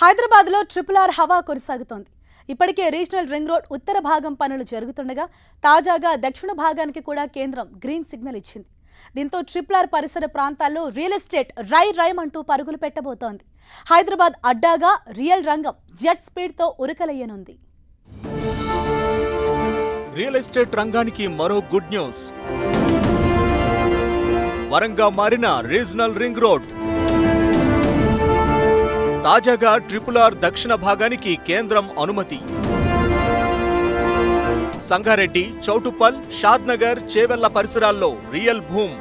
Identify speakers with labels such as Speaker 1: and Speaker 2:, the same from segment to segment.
Speaker 1: హైదరాబాద్లో triple R హవా కొనసాగుతోంది. ఇప్పటికే రీజనల్ రింగ్ రోడ్ ఉత్తర భాగం పనులు జరుగుతుండగా తాజాగా దక్షిణ భాగానికి కూడా కేంద్రం గ్రీన్ సిగ్నల్ ఇచ్చింది. దీంతో ట్రిపుల్ ఆర్ పరిసర ప్రాంతాల్లో రియల్ ఎస్టేట్ రై రైమ్ అంటూ పరుగులు పెట్టబోతోంది. హైదరాబాద్ అడ్డాగా రియల్ రంగం జెట్ స్పీడ్తో ఉరకలయ్యనుంది.
Speaker 2: రియల్ ఎస్టేట్ రంగానికి మరో గుడ్ న్యూస్. వరంగా మారిన రీజనల్ రింగ్ రోడ్. తాజాగా ట్రిపుల్ ఆర్ దక్షిణ భాగానికి కేంద్రం అనుమతి. సంగారెడ్డి చౌటుప్పల్ షాద్నగర్ చేవెళ్ళ పరిసరాల్లో రియల్ భూమ్.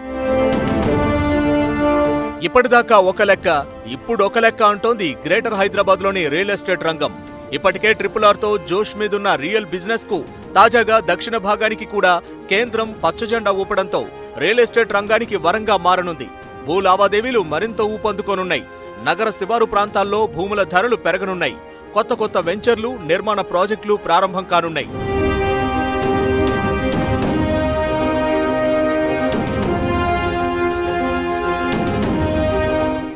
Speaker 2: ఇప్పటిదాకా ఒక లెక్క ఇప్పుడు ఒక లెక్క అంటోంది గ్రేటర్ హైదరాబాద్లోని రియల్ ఎస్టేట్ రంగం. ఇప్పటికే ట్రిపుల్ ఆర్తో జోష్ మీదున్న రియల్ బిజినెస్కు తాజాగా దక్షిణ భాగానికి కూడా కేంద్రం పచ్చజెండా ఊపడంతో రియల్ ఎస్టేట్ రంగానికి వరంగా మారనుంది. భూ లావాదేవీలు మరింత ఊపందుకోనున్నాయి. నగర శివారు ప్రాంతాల్లో భూముల ధరలు పెరగనున్నాయి. కొత్త కొత్త వెంచర్లు నిర్మాణ ప్రాజెక్టులు ప్రారంభం కానున్నాయి.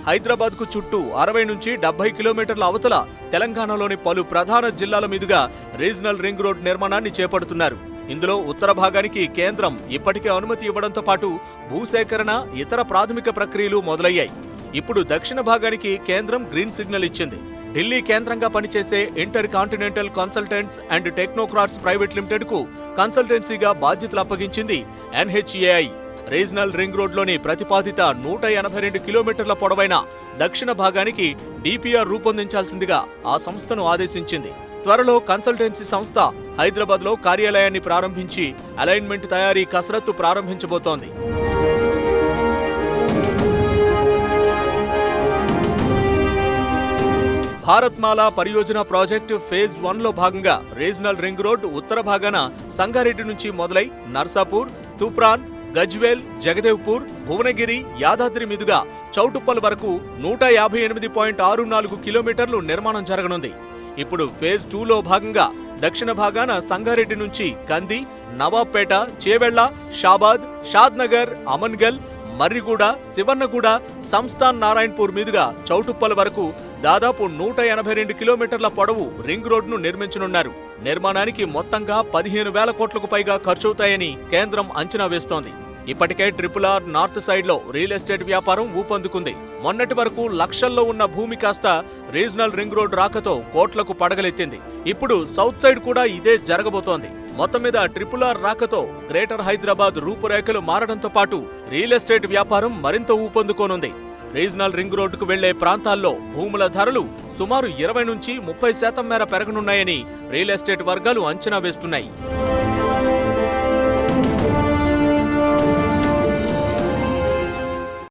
Speaker 2: హైదరాబాద్కు చుట్టూ అరవై నుంచి డెబ్బై కిలోమీటర్ల అవతల తెలంగాణలోని పలు ప్రధాన జిల్లాల మీదుగా రీజనల్ రింగ్ రోడ్ నిర్మాణాన్ని చేపడుతున్నారు. ఇందులో ఉత్తర భాగానికి కేంద్రం ఇప్పటికే అనుమతి ఇవ్వడంతో పాటు భూసేకరణ ఇతర ప్రాథమిక ప్రక్రియలు మొదలయ్యాయి. ఇప్పుడు దక్షిణ భాగానికి కేంద్రం గ్రీన్ సిగ్నల్ ఇచ్చింది. ఢిల్లీ కేంద్రంగా పనిచేసే intercontinental consultants and technocrats private లిమిటెడ్కు కన్సల్టెన్సీగా బాధ్యతలు అప్పగించింది ఎన్హెచ్ఏఐ. రీజనల్ రింగ్ రోడ్లోని ప్రతిపాదిత నూట ఎనభై రెండు కిలోమీటర్ల పొడవైన దక్షిణ భాగానికి డిపిఆర్ రూపొందించాల్సిందిగా ఆ సంస్థను ఆదేశించింది. త్వరలో కన్సల్టెన్సీ సంస్థ హైదరాబాద్లో కార్యాలయాన్ని ప్రారంభించి అలైన్మెంట్ తయారీ కసరత్తు ప్రారంభించబోతోంది. భారత్మాల పరియోజన ప్రాజెక్టు ఫేజ్ వన్లో భాగంగా రీజనల్ రింగ్ రోడ్ ఉత్తర భాగాన సంగారెడ్డి నుంచి మొదలై నర్సాపూర్ తూప్రాన్ గజ్వేల్ జగదేవ్పూర్ భువనగిరి యాదాద్రి మీదుగా చౌటుప్పల్ వరకు నూట యాభై ఎనిమిది పాయింట్ ఆరు నాలుగు కిలోమీటర్లు నిర్మాణం జరగనుంది. ఇప్పుడు ఫేజ్ టూలో భాగంగా దక్షిణ భాగాన సంగారెడ్డి నుంచి కంది నవాబ్పేట చేవెళ్ళ షాబాద్ షాద్నగర్ అమన్గల్ మర్రిగూడ శివన్నగూడ సంస్థాన్ నారాయణపూర్ మీదుగా చౌటుప్పల్ వరకు దాదాపు నూట ఎనభై రెండు కిలోమీటర్ల పొడవు రింగ్ రోడ్ను నిర్మించనున్నారు. నిర్మాణానికి మొత్తంగా పదిహేను వేల కోట్లకు పైగా ఖర్చవుతాయని కేంద్రం అంచనా వేస్తోంది. ఇప్పటికే ట్రిపుల్ ఆర్ నార్త్ సైడ్లో రియల్ ఎస్టేట్ వ్యాపారం ఊపందుకుంది. మొన్నటి వరకు లక్షల్లో ఉన్న భూమి కాస్త రీజనల్ రింగ్ రోడ్ రాకతో కోట్లకు పడగలెత్తింది. ఇప్పుడు సౌత్ సైడ్ కూడా ఇదే జరగబోతోంది. మొత్తం మీద ట్రిపుల్ ఆర్ రాకతో గ్రేటర్ హైదరాబాద్ రూపురేఖలు మారడంతో పాటు రియల్ ఎస్టేట్ వ్యాపారం మరింత ఊపందుకోనుంది. రీజనల్ రింగ్ రోడ్డుకు వెళ్ళే ప్రాంతాల్లో భూముల ధరలు సుమారు ఇరవై నుంచి ముప్పై శాతం మేర పెరగనున్నాయని రియల్ ఎస్టేట్ వర్గాలు అంచనా వేస్తున్నాయి.